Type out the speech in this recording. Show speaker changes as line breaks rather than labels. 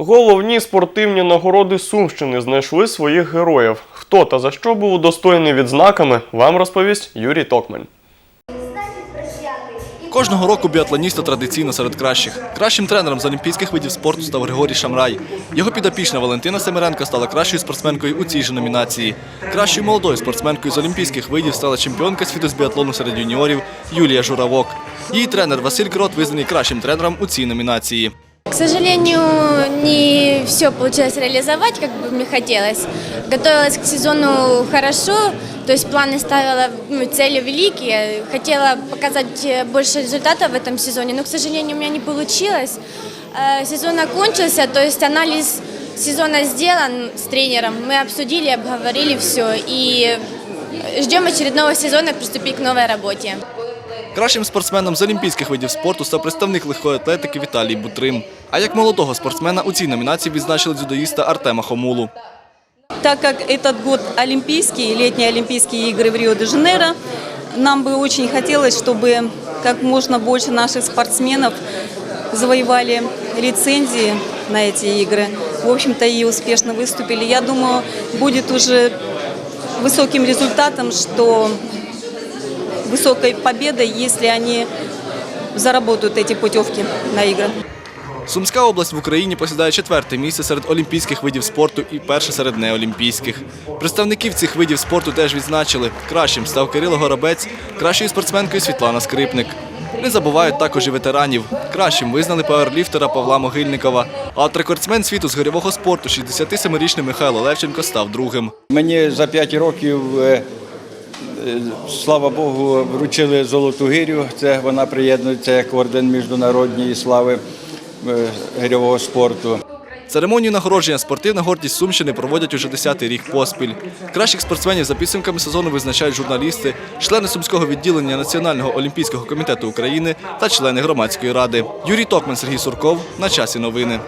Головні спортивні нагороди Сумщини знайшли своїх героїв. Хто та за що був удостоєний відзнаками, вам розповість Юрій Токмен.
Кожного року біатлоніста традиційно серед кращих. Кращим тренером з олімпійських видів спорту став Григорій Шамрай. Його підопічна Валентина Семеренко стала кращою спортсменкою у цій же номінації. Кращою молодою спортсменкою з олімпійських видів стала чемпіонка світу з біатлону серед юніорів Юлія Журавок. Її тренер Василь Крот визнаний кращим тренером у цій номінації.
К сожалению, не все получилось реализовать, как бы мне хотелось. Готовилась к сезону хорошо, то есть планы ставила, ну, цели великие. Хотела показать э, больше результатов в этом сезоне, но, к сожалению, у меня не получилось. Э, Сезон окончился, то есть анализ сезона сделан с тренером. Мы обсудили, обговорили все и ждем очередного сезона приступить к новой работе.
Кращим спортсменом з олімпійських видів спорту став представник легкої атлетики Віталій Бутрим. А як молодого спортсмена у цій номінації відзначили дзюдоїста Артема Хомулу.
Так как этот год Олимпийский, летние Олимпийские игры в Рио-де-Жанейро, нам бы очень хотелось, чтобы как можно больше наших спортсменов завоевали лицензии на эти игры. В общем-то, и успешно выступили. Я думаю, будет уже высоким результатом, что высокой победой, если они заработают эти путевки на игры.
Сумська область в Україні посідає четверте місце серед олімпійських видів спорту і перше серед неолімпійських. Представників цих видів спорту теж відзначили. Кращим став Кирило Горобець, кращою спортсменкою Світлана Скрипник. Не забувають також і ветеранів. Кращим визнали пауерліфтера Павла Могильникова. А от рекордсмен світу з гирьового спорту 67-річний Михайло Левченко став другим.
Мені за 5 років, е, е, слава Богу, вручили золоту гирю. Це вона приєднується як орден міжнародної слави е, гирьового спорту.
Церемонію нагородження спортивна гордість Сумщини проводять уже 10-й рік поспіль. Кращих спортсменів за підсумками сезону визначають журналісти, члени сумського відділення Національного олімпійського комітету України та члени громадської ради. Юрій Токман, Сергій Сурков. На часі новини.